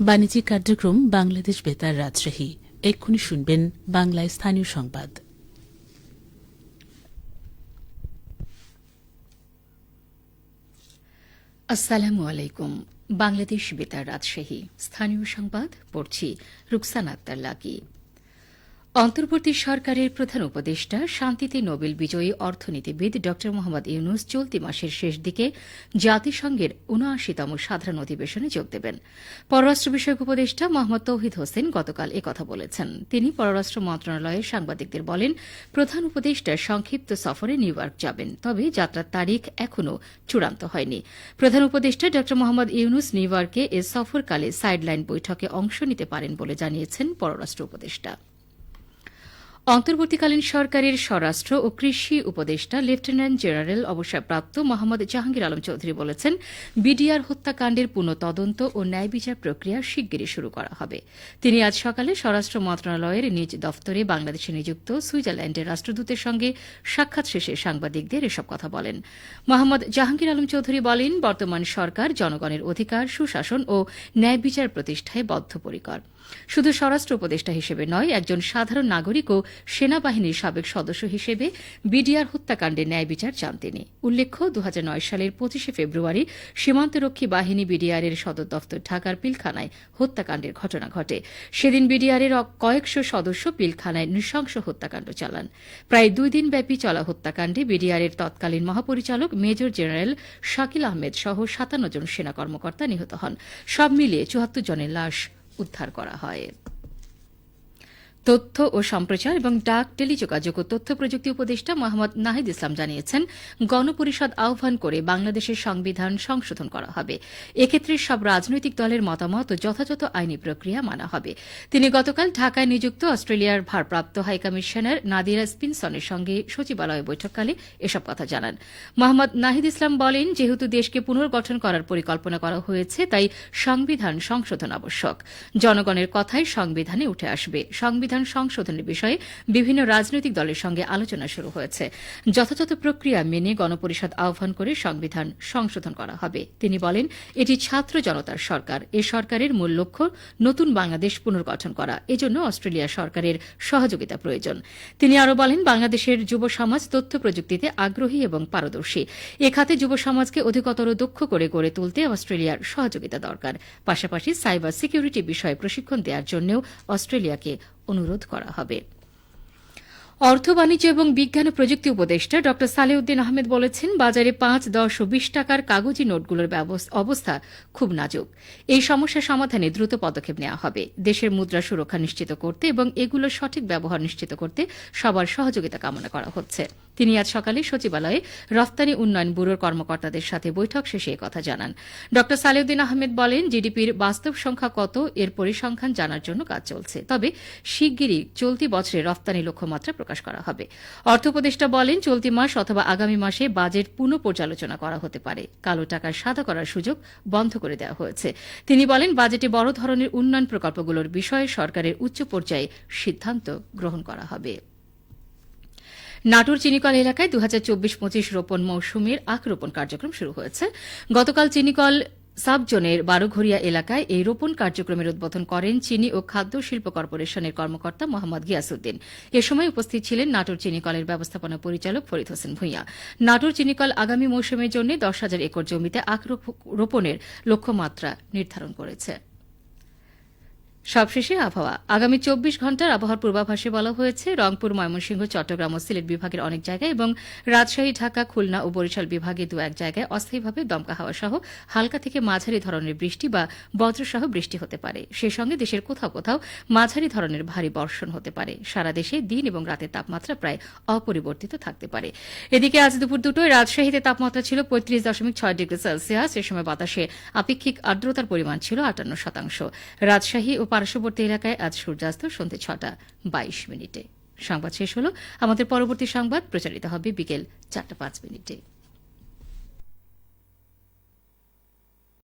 বাণিজ্যিক কার্যক্রম বাংলাদেশ বেতার রাজশাহী। এক্ষুনি শুনবেন বাংলায় স্থানীয় সংবাদ। আসসালামু আলাইকুম। বাংলাদেশ বেতার রাজশাহী। স্থানীয় সংবাদ, পড়ছি রুকসান আক্তার লাকি। অন্তর্বর্তী সরকারের প্রধান উপদেষ্টা, শান্তিতে নোবেল বিজয়ী অর্থনীতিবিদ ড মোহাম্মদ ইউনুস চলতি মাসের শেষ দিকে জাতিসংঘের উনআশিতম সাধারণ অধিবেশনে যোগ দেবেন। পররাষ্ট্র বিষয়ক উপদেষ্টা মোহাম্মদ তৌহিদ হোসেন গতকাল একথা বলেছেন। তিনি পররাষ্ট্র মন্ত্রণালয়ের সাংবাদিকদের বলেন, প্রধান উপদেষ্টা সংক্ষিপ্ত সফরে নিউ ইয়র্ক যাবেন, তবে যাত্রার তারিখ এখনও চূড়ান্ত হয়নি। প্রধান উপদেষ্টা ড মোহাম্মদ ইউনুস নিউ ইয়র্কে এ সফরকালে সাইডলাইন বৈঠকে অংশ নিতে পারেন বলে জানিয়েছেন পররাষ্ট্র উপদেষ্টা। অন্তর্বর্তীকালীন সরকারের স্বরাষ্ট্র ও কৃষি উপদেষ্টা লেফটেন্যান্ট জেনারেল অবসরপ্রাপ্ত মোহাম্মদ জাহাঙ্গীর আলম চৌধুরী বলেছেন, বিডিআর হত্যাকাণ্ডের পুনঃ তদন্ত ও ন্যায় বিচার প্রক্রিয়া শিগগিরই শুরু করা হবে। তিনি আজ সকালে স্বরাষ্ট্র মন্ত্রণালয়ের নিজ দফতরে বাংলাদেশে নিযুক্ত সুইজারল্যান্ডের রাষ্ট্রদূতের সঙ্গে সাক্ষাৎ শেষে সাংবাদিকদের এসব কথা বলেন। মোহাম্মদ জাহাঙ্গীর আলম চৌধুরী বলেন, বর্তমান সরকার জনগণের অধিকার, সুশাসন ও ন্যায় বিচার প্রতিষ্ঠায় বদ্ধপরিকর। শুধু স্বরাষ্ট্র উপদেষ্টা হিসেবে নয়, একজন সাধারণ নাগরিক ও সেনাবাহিনীর সাবেক সদস্য হিসেবে বিডিআর হত্যাকাণ্ডে ন্যায় বিচার চান তিনি। উল্লেখ্য দু হাজার নয় সালের পঁচিশে ফেব্রুয়ারি সীমান্তরক্ষী বাহিনী বিডিআর এর সদর দফতর ঢাকার পিলখানায় হত্যাকাণ্ডের ঘটনা ঘটে। সেদিন বিডিআর এর কয়েকশো সদস্য পিলখানায় নৃশংস হত্যাকাণ্ড চালান। প্রায় দুই দিন ব্যাপী চলা হত্যাকাণ্ডে বিডিআর এর তৎকালীন মহাপরিচালক মেজর জেনারেল শাকিল আহমেদ সহ সাতান্ন জন সেনা কর্মকর্তা নিহত হন। সব মিলিয়ে চুয়াত্তর জনের লাশ উদ্ধার করা হয়। তথ্য ও সম্প্রচার এবং ডাক টেলিযোগাযোগ ও তথ্য প্রযুক্তি উপদেষ্টা মোহাম্মদ নাহিদ ইসলাম জানিয়েছেন, গণপরিষদ আহ্বান করে বাংলাদেশের সংবিধান সংশোধন করা হবে। এক্ষেত্রে সব রাজনৈতিক দলের মতামত ও যথাযথ আইনি প্রক্রিয়া মানা হবে। তিনি গতকাল ঢাকায় নিযুক্ত অস্ট্রেলিয়ার ভারপ্রাপ্ত হাইকমিশনার নাদিরা স্পিনসনের সঙ্গে সচিবালয় বৈঠককালে এসব কথা জানান। মোহাম্মদ নাহিদ ইসলাম বলেন, যেহেতু দেশকে পুনর্গঠন করার পরিকল্পনা করা হয়েছে, তাই সংবিধান সংশোধন আবশ্যক। জনগণের কথাই সংবিধানে উঠে আসবে। সংবিধান সংশোধনের বিষয়ে বিভিন্ন রাজনৈতিক দলের সঙ্গে আলোচনা শুরু হয়েছে। যথাযথ প্রক্রিয়া মেনে গণপরিষদ আহ্বান করে সংবিধান সংশোধন করা হবে। তিনি বলেন, এটি ছাত্র জনতার সরকার। এ সরকারের মূল লক্ষ্য নতুন বাংলাদেশ পুনর্গঠন করা। এজন্য অস্ট্রেলিয়া সরকারের সহযোগিতা প্রয়োজন। তিনি আরও বলেন, বাংলাদেশের যুব সমাজ তথ্য প্রযুক্তিতে আগ্রহী এবং পারদর্শী। এ খাতে যুব সমাজকে অধিকতর দক্ষ করে গড়ে তুলতে অস্ট্রেলিয়ার সহযোগিতা দরকার। পাশাপাশি সাইবার সিকিউরিটি বিষয়ে প্রশিক্ষণ দেওয়ার জন্যও অস্ট্রেলিয়াকে অনুরোধ করা হবে। অর্থ, বাণিজ্য এবং বিজ্ঞান ও প্রযুক্তি উপদেষ্টা ড. সালেউদ্দিন আহমেদ বলেছেন, বাজারে পাঁচ, দশ ও বিশ টাকার কাগজি নোটগুলোর অবস্থা খুব নাজুক। এই সমস্যা সমাধানে দ্রুত পদক্ষেপ নেওয়া হবে। দেশের মুদ্রা সুরক্ষা নিশ্চিত করতে এবং এগুলোর সঠিক ব্যবহার নিশ্চিত করতে সবার সহযোগিতা কামনা করা হচ্ছে। তিনি আজ সকালে সচিবালয়ে রফতানি উন্নয়ন ব্যুরোর কর্মকর্তাদের সাথে বৈঠক শেষে কথা জানান। ড সালেউদ্দিন আহমেদ বলেন, জিডিপির বাস্তব সংখ্যা কত, এর পরিসংখ্যান জানার জন্য কাজ চলছে। তবে শিগগিরই চলতি বছরে রফতানি লক্ষ্যমাত্রা প্রকাশ করা হবে। অর্থ উপদেষ্টা বলেন, চলতি মাস অথবা আগামী মাসে বাজেট পুনঃ পর্যালোচনা করা হতে পারে। কালো টাকার সাদা করার সুযোগ বন্ধ করে দেওয়া হয়েছে। তিনি বলেন, বাজেটে বড় ধরনের উন্নয়ন প্রকল্পগুলোর বিষয়ে সরকারের উচ্চ পর্যায়ে সিদ্ধান্ত গ্রহণ করা হবে। নাটোর চিনিকল এলাকায় দু হাজার চব্বিশ পঁচিশ রোপণ মৌসুমের আখ রোপণ কার্যক্রম শুরু হয়েছে। গতকাল চিনিকল সাবজোনের বারোঘরিয়া এলাকায় এই রোপণ কার্যক্রমের উদ্বোধন করেন চিনি ও খাদ্য শিল্প কর্পোরেশনের কর্মকর্তা মোহাম্মদ গিয়াসুদ্দিন এ সময় উপস্থিত ছিলেন নাটোর চিনিকলের ব্যবস্থাপনা পরিচালক ফরিদ হোসেন ভূঁইয়া। নাটোর চিনিকল আগামী মৌসুমের জন্য দশ হাজার একর জমিতে আখ রোপণের লক্ষ্যমাত্রা নির্ধারণ করেছে। সবশেষে আবহাওয়া। আগামী চব্বিশ ঘণ্টার আবহাওয়ার পূর্বাভাসে বলা হয়েছে, রংপুর, ময়মনসিংহ, চট্টগ্রাম ও সিলেট বিভাগের অনেক জায়গায় এবং রাজশাহী, ঢাকা, খুলনা ও বরিশাল বিভাগে দু এক জায়গায় অস্থায়ীভাবে দমকা হাওয়া সহ হালকা থেকে মাঝারি ধরনের বৃষ্টি বা বজ্রসহ বৃষ্টি হতে পারে। সে সঙ্গে দেশের কোথাও কোথাও মাঝারি ধরনের ভারী বর্ষণ হতে পারে। সারা দেশে দিন এবং রাতের তাপমাত্রা প্রায় অপরিবর্তিত থাকতে পারে। এদিকে আজ দুপুর দুটোয় রাজশাহীতে তাপমাত্রা ছিল পঁয়ত্রিশ দশমিক ছয় ডিগ্রি সেলসিয়াস। এ সময় বাতাসে আপেক্ষিক আর্দ্রতার পরিমাণ ছিল আটান্ন শতাংশ। রাজশাহী ও পার্শ্ববর্তী এলাকায় আজ সূর্যাস্ত সন্ধে ছটা বাইশ মিনিটে। সংবাদ শেষ হল। আমাদের পরবর্তী সংবাদ প্রচারিত হবে বিকেল চারটা পাঁচ মিনিটে।